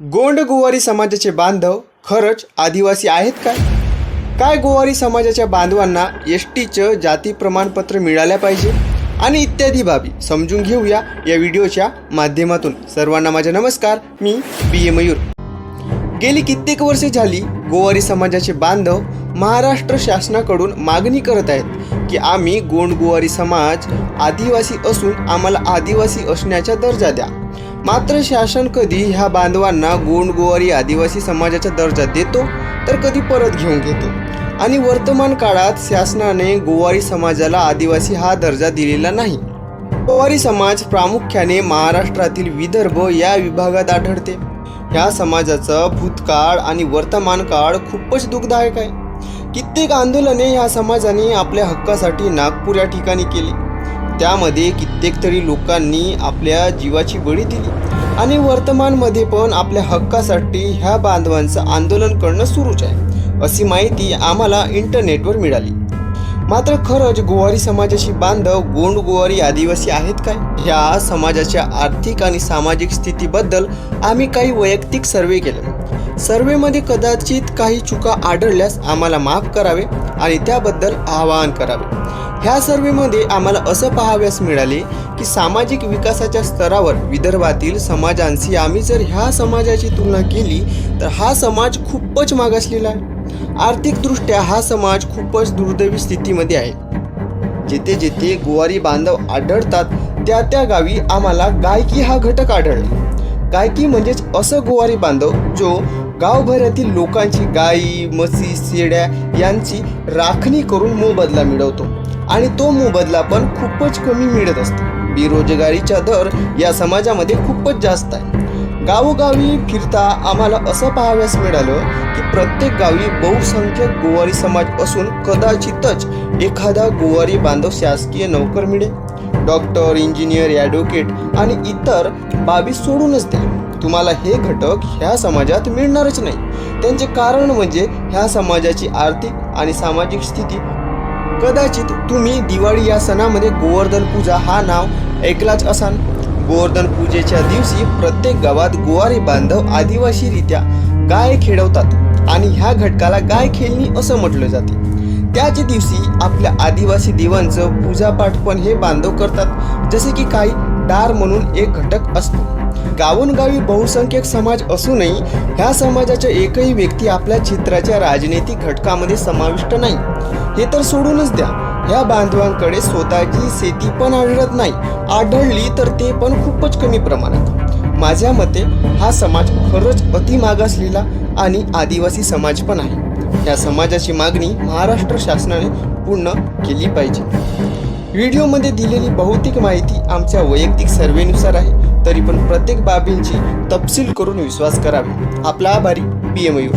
गोंडगोवारी समाजाचे बांधव खरंच आदिवासी आहेत काय? काय गोवारी समाजाच्या बांधवांना एस टीचं जाती प्रमाणपत्र मिळाल्या पाहिजे? आणि इत्यादी बाबी समजून घेऊया या व्हिडिओच्या माध्यमातून. सर्वांना माझा नमस्कार मी बी ए मयूर. गेली कित्येक वर्षे झाली गोवारी समाजाचे बांधव महाराष्ट्र शासनाकडून मागणी करत आहेत की आम्ही गोंडगोवारी समाज आदिवासी असून आम्हाला आदिवासी असण्याचा दर्जा द्या. मात्र शासन कधी ह्या बांधवांना गोंड गोवारी आदिवासी समाजाचा दर्जा देतो तर कधी परत घेऊन घेतो. आणि वर्तमान काळात शासनाने गोवारी समाजाला आदिवासी हा दर्जा दिलेला नाही. गोवारी समाज प्रामुख्याने महाराष्ट्रातील विदर्भ या विभागात आढळते. ह्या समाजाचं भूतकाळ आणि वर्तमान काळ खूपच दुःखदायक आहे. कित्येक आंदोलने ह्या समाजाने आपल्या हक्कासाठी नागपूर या ठिकाणी केली. त्यामध्ये कित्येक तरी लोकांनी आपल्या जीवाची बळी दिली. आणि वर्तमानमध्ये पण आपल्या हक्कासाठी ह्या बांधवांचं आंदोलन करणं सुरूच आहे अशी माहिती आम्हाला इंटरनेटवर मिळाली. मात्र खरंच गोवारी समाजाशी बांधव गोंड गोवारी आदिवासी आहेत काय? ह्या समाजाच्या आर्थिक आणि सामाजिक स्थितीबद्दल आम्ही काही वैयक्तिक सर्वे केले. सर्वेमध्ये कदाचित काही चुका आढळल्यास आम्हाला माफ करावे आणि त्याबद्दल आवाहन करावे. ह्या सर्वेमध्ये आम्हाला असं पाहाव्यास मिळाले की सामाजिक विकासाच्या स्तरावर विदर्भातील समाजांशी आम्ही जर ह्या समाजाची तुलना केली तर हा समाज खूपच मागासलेला आहे. आर्थिकदृष्ट्या हा समाज खूपच दुर्दैवी स्थितीमध्ये आहे. जिथे जिथे गोवारी बांधव आढळतात त्या त्या गावी आम्हाला गायकी हा घटक आढळला. गायकी म्हणजेच असं गोवारी बांधव जो गावभरातील लोकांची गायी म्हशी शेड्या यांची राखणी करून मोबदला मिळवतो. आणि तो मोबदला पण खूपच कमी मिळत असतो. बेरोजगारीचा दर या समाजामध्ये खूपच जास्त आहे. गावोगावी फिरता आम्हाला असं पाहाव्यास मिळालं की प्रत्येक गावी बहुसंख्यक गोवारी समाज असून कदाचितच एखादा गोवारी बांधव शासकीय नोकर मिळेल. डॉक्टर इंजिनियर ॲडव्होकेट आणि इतर बाबी सोडूनच द्या. तुम्हाला हे घटक ह्या समाजात मिळणारच नाही. त्यांचे कारण म्हणजे ह्या समाजाची आर्थिक आणि सामाजिक स्थिती. कदाचित तुम्ही दिवाळी या सणामध्ये गोवर्धन पूजा हा नाव ऐकलाच असाल. गोवर्धन पूजेच्या दिवशी प्रत्येक गावात गोवारी बांधव आदिवासीरित्या गाय खेळवतात आणि ह्या घटकाला गाय खेळणी असं म्हटलं जाते. त्याच दिवशी आपल्या आदिवासी देवांचं पूजापाठ पण हे बांधव करतात. जसे की काही डार म्हणून एक घटक असतो. गावोनगावी बहुसंख्यक समाज असूनही ह्या समाजाच्या एकही व्यक्ती आपल्या चित्राच्या राजनैतिक घटकामध्ये समाविष्ट नाही. हे तर सोडूनच द्या. ह्या बांधवांकडे स्वतःची शेती पण आढळत नाही. आढळली तर ते पण खूपच कमी प्रमाणात. माझ्या मते हा समाज खरंच अति मागासलेला आणि आदिवासी समाज पण आहे. या समाजाची मागणी महाराष्ट्र शासनाने पूर्ण केली पाहिजे. व्हिडिओमध्ये दिलेली बहुतेक माहिती आमच्या वैयक्तिक सर्वेनुसार आहे. तरी पण प्रत्येक बाबींची तपशील करून विश्वास करावे. आपला आभारी पी एम यू